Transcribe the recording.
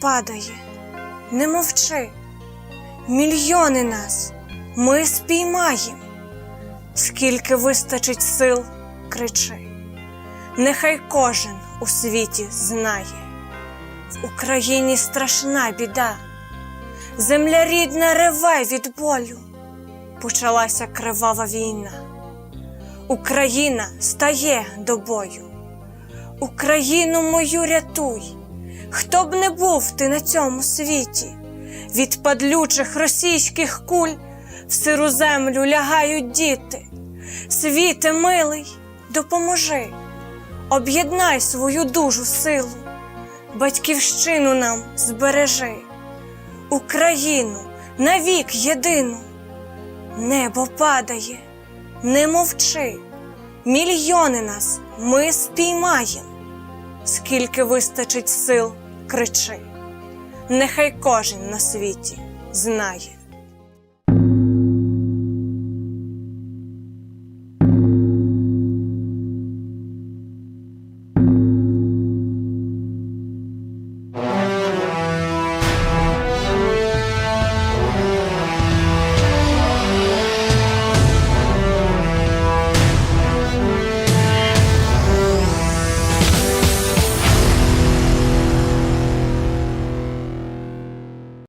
падає, не мовчи, мільйони нас ми спіймаєм, скільки вистачить сил, кричи. Нехай кожен у світі знає, в Україні страшна біда, земля рідна реве від болю, почалася кривава війна. Україна стає до бою. Україну мою рятуй, хто б не був ти на цьому світі, від падлючих російських куль в сиру землю лягають діти. Світе милий, допоможи, об'єднай свою дужу силу, батьківщину нам збережи, Україну навік єдину. Небо падає, не мовчи, мільйони нас ми спіймаєм, скільки вистачить сил, кричи, нехай кожен на світі знає.